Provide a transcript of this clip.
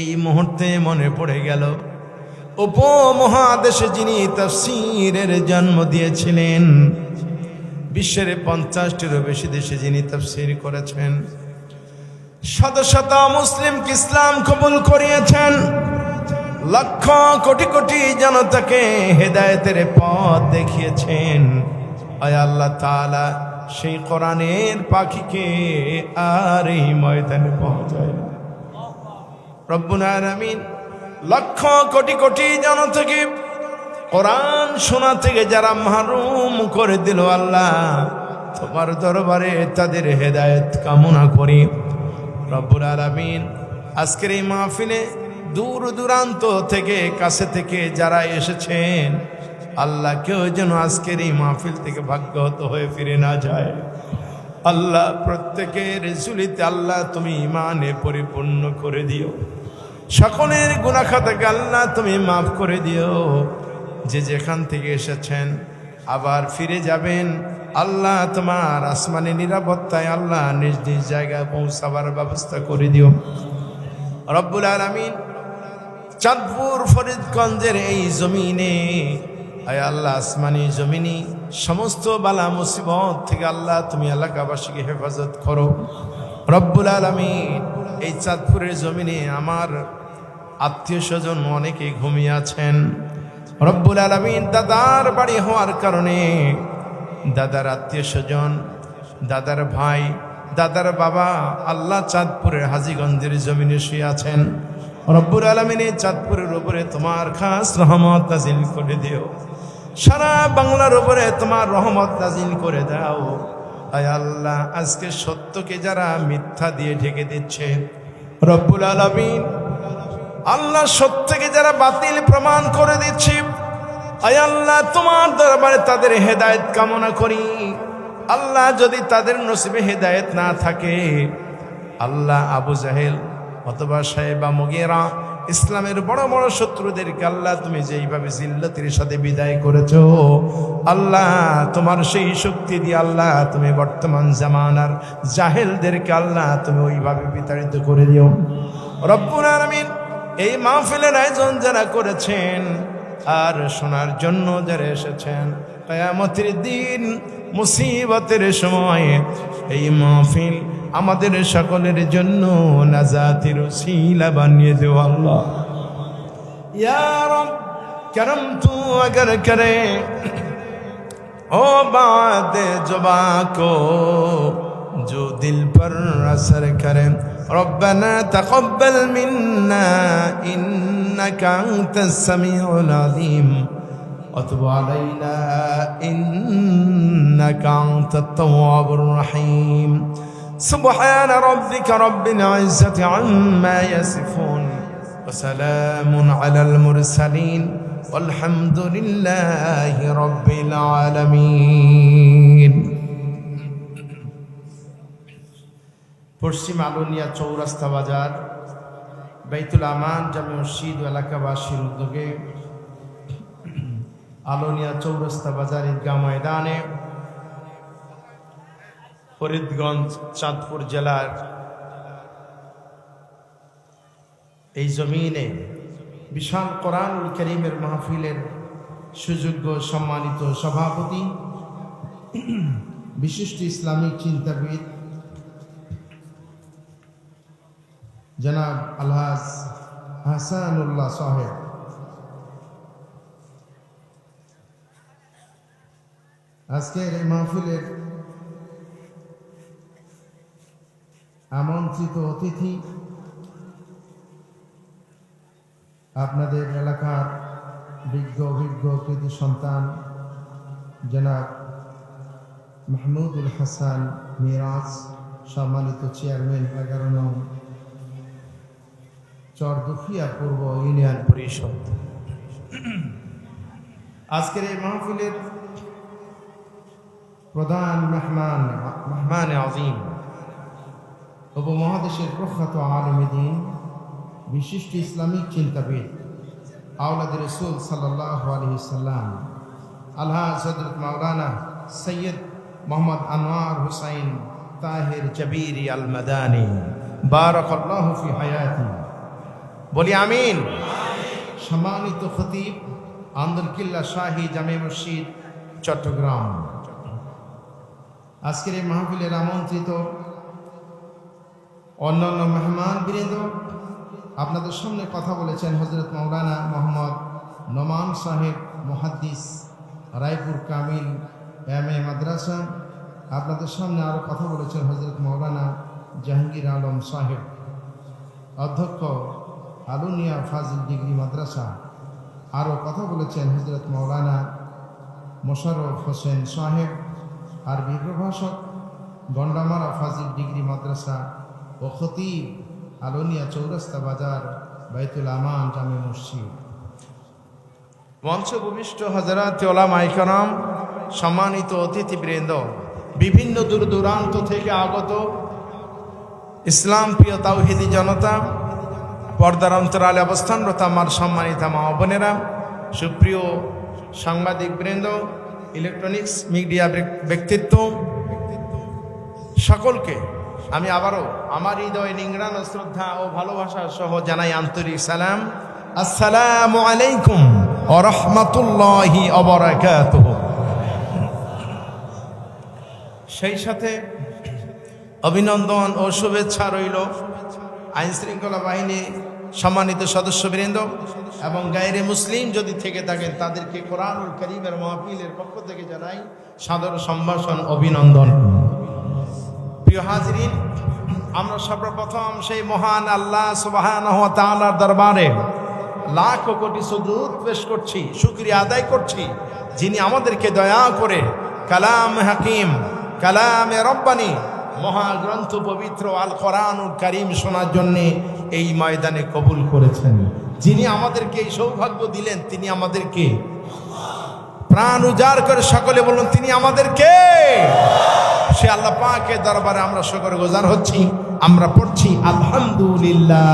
এই মুহূর্তে মনে পড়ে গেল, উপমহাদেশে যিনি তফসিরের জন্ম দিয়েছিলেন, বিশ্বের পঞ্চাশটিরও বেশি দেশে যিনি তফসির করেছেন। শত শত মুসলিমকে ইসলাম কবুল করিয়েছেন, লক্ষ কোটি কোটি জনতাকে হেদায়েতের পথ দেখিয়েছেন। আল্লাহ সেই কোরআনের পাখিকে আর এই ময়দানে পৌঁছায় রব্বুল লক্ষ কোটি কোটি জন থেকে কোরআন শোনা থেকে যারা মাহরুম করে দিল আল্লাহ, তোমার দরবারে তাদের হেদায়ত কামনা করি। রব্বুল আলামিন, আজকের এই মাহফিলে দূর দূরান্ত থেকে, কাছে থেকে যারা এসেছেন, আল্লাহ কেউ যেন আজকের এই মাহফিল থেকে ভাগ্যহত হয়ে ফিরে না যায়। আল্লাহ প্রত্যেকের ঝুলিতে আল্লাহ তুমি ইমানে পরিপূর্ণ করে দিও। সকলের গুণাখাতাকে আল্লাহ তুমি মাফ করে দিও। যে যেখান থেকে এসেছেন আবার ফিরে যাবেন। আল্লাহ তোমার আসমানি নিরাপত্তায় আল্লাহ নিজ নিজ জায়গায় পৌঁছাবার ব্যবস্থা করে দিও। রব্বুল আলমিন চাঁদপুর, ফরিদগঞ্জের এই জমিনে আয় আল্লাহ, আসমানি জমিনি সমস্ত বালা মুসিবত থেকে আল্লাহ তুমি এলাকাবাসীকে হেফাজত করো। রব্বুল আলমিন এই চাঁদপুরের জমিনে আমার আত্মীয় স্বজন অনেকে ঘুমিয়ে আছেন। রব্বুল আলমিন দাদার বাড়ি হওয়ার কারণে দাদার আত্মীয় স্বজন, দাদার ভাই, দাদার বাবা আল্লাহ চাঁদপুরের হাজিগঞ্জের জমিনে শুয়ে আছেন। রব্বুর আলমিনে চাঁদপুরের উপরে তোমার খাস রহমত নাজিল করে দিও। সারা বাংলার উপরে তোমার রহমত নাজিল করে দাও। আয় আল্লাহ, আজকে সত্যকে যারা মিথ্যা দিয়ে ঢেকে দিচ্ছে। রব্বুল আলমিন, আল্লাহ সত্যকে যারা বাতিল প্রমাণ করে দিচ্ছে। আয় আল্লাহ, তোমার দরবারে তাদের হেদায়েত কামনা করি। আল্লাহ যদি তাদের নসিবে হেদায়েত না থাকে, আল্লাহ আবু জাহেল অথবা সাহেবা মুগেরা ইসলামের বড় বড় শত্রুদেরকে আল্লাহ তুমি যেইভাবে জিল্লতির সাথে বিদায় করেছ, আল্লাহ তোমার সেই শক্তি দিয়ে আল্লাহ তুমি বর্তমান জামানার জাহেলদেরকে আল্লাহ তুমি ওইভাবে বিতাড়িত করে দিও। রব্বুল আলামিন এই মাহফিলের আয়োজন যারা করেছেন আর শোনার জন্য যারা এসেছেন, কয়ামতের দিন মুসিবতের সময় এই মাহফিল আমাদের সকলের জন্য নাজাতির শিলা বানিয়ে দেব আল্লাহ। কেরম তু আগর করে। ও বাদ জবাকো, জো দিল পর আসর করে। রব্বানা তাকাব্বাল মিন্না, ইন্নাকা আনতাস সামিউল আলিম অতুব আলাইনা, ইন্নাকা আনতাত তাওয়াবুর রহিম। سبحان ربك رب العزة عما يصفون وسلام على المرسلين والحمد لله رب العالمين পশ্চিম আলোনিয়া চৌরাস্তা বাজার বাইতুল আমান জামি মসজিদ এলাকাবাসীর উদ্যোগে আলোনিয়া চৌরাস্তা বাজার ঈদগাহ ময়দানে ফরিদগঞ্জ, চাঁদপুর জেলার এই জমিনে বিশাল কোরআনুল করিমের মাহফিলের সুযোগ্য সম্মানিত সভাপতি, বিশিষ্ট ইসলামিক চিন্তাবিদ, জনাব আলহাজ হাসানুল্লাহ সাহেব। আজকের এই মাহফিলের আমন্ত্রিত অতিথি। আপনাদের এলাকার বিজ্ঞ, অভিজ্ঞ কৃতি সন্তান, জনাব মাহমুদুল হাসান মিরাজ, সম্মানিত চেয়ারম্যান, এগারো নং চরদুফিয়া পূর্ব ইউনিয়ন পরিষদ। আজকের এই মাহফিলের প্রধান মেহমান মেহমান আজিম। উপমহাদেশের প্রখ্যাত আলমদিন বিশিষ্ট ইসলামিক চিন্তাবিদ আউলাদ রসুল সাল্লাহ আলহি সাল্লাম আল্লাহ সদরত মাওলানা সৈয়দ মোহাম্মদ আনোয়ার হুসাইন তাহির জবির আল মাদানী বারক আল্লাহ ফি হায়াতি। বলি আমিন। সম্মানিত খতিব আন্দরকিল্লা শাহী জামে মসজিদ চট্টগ্রাম। আজকের এই মাহফিলের আমন্ত্রিত অন্যান্য মেহমান বৃন্দ, আপনাদের সামনে কথা বলেছেন হজরত মৌলানা মোহাম্মদ নোমান সাহেব মহাদ্দিস রায়পুর কামিল এম এ মাদ্রাসা। আপনাদের সামনে আরও কথা বলেছেন হজরত মৌলানা জাহাঙ্গীর আলম সাহেব, অধ্যক্ষ আলুনিয়া ফাজিল ডিগ্রি মাদ্রাসা। আরও কথা বলেছেন হজরত মৌলানা মোশাররফ হোসেন সাহেব, আরবি প্রভাষক, গন্ডামারা ফাজিল ডিগ্রি মাদ্রাসা। ও খতিব, আলোনিয়া চৌরাস্তা বাজার, বাইতুল আমান, জামে মসজিদ। মঞ্চ ভূমিষ্ঠ হজরত ওলামাইকরম সম্মানিত অতিথিবৃন্দ, বিভিন্ন দূর দূরান্ত থেকে আগত ইসলাম প্রিয় তাওহিদি জনতা, পর্দার অন্তরালে অবস্থানরত আমার সম্মানিত মা বোনেরা, সুপ্রিয় সাংবাদিক বৃন্দ ইলেকট্রনিক্স মিডিয়া ব্যক্তিত্ব, সকলকে আমি আবারও আমার হৃদয় নিংড়ানো শ্রদ্ধা ও ভালোবাসা সহ জানাই আন্তরিক সালাম। আসসালাম আলাইকুম রহমতুল্লাহি অবরাকাতুহ সেই সাথে অভিনন্দন ও শুভেচ্ছা রইল আইন শৃঙ্খলা বাহিনী সম্মানিত সদস্য সদস্যবৃন্দ এবং গায়েরে মুসলিম যদি থেকে থাকেন, তাদেরকে কোরআনুল করিমের মাহফিলের পক্ষ থেকে জানাই সাদর সম্ভাষণ, অভিনন্দন। প্রিয় হাজরিন, আমরা সর্বপ্রথম সেই মহান আল্লাহ সুবাহান দরবারে লাখ কোটি সুদূর পেশ করছি, শুক্রিয়া আদায় করছি, যিনি আমাদেরকে দয়া করে কালাম হাকিম, কালামে রব্বানি, মহাগ্রন্থ পবিত্র আল কোরআনুল করিম শোনার জন্যে এই ময়দানে কবুল করেছেন। যিনি আমাদেরকে এই সৌভাগ্য দিলেন, তিনি আমাদেরকে প্রাণ উজাড় করে সকলে বলুন, তিনি আমাদেরকে সে আল্লাহ পাকে দরবারে আমরা শকর গোজার হচ্ছি আমরা পড়ছি আলহামদুলিল্লাহ।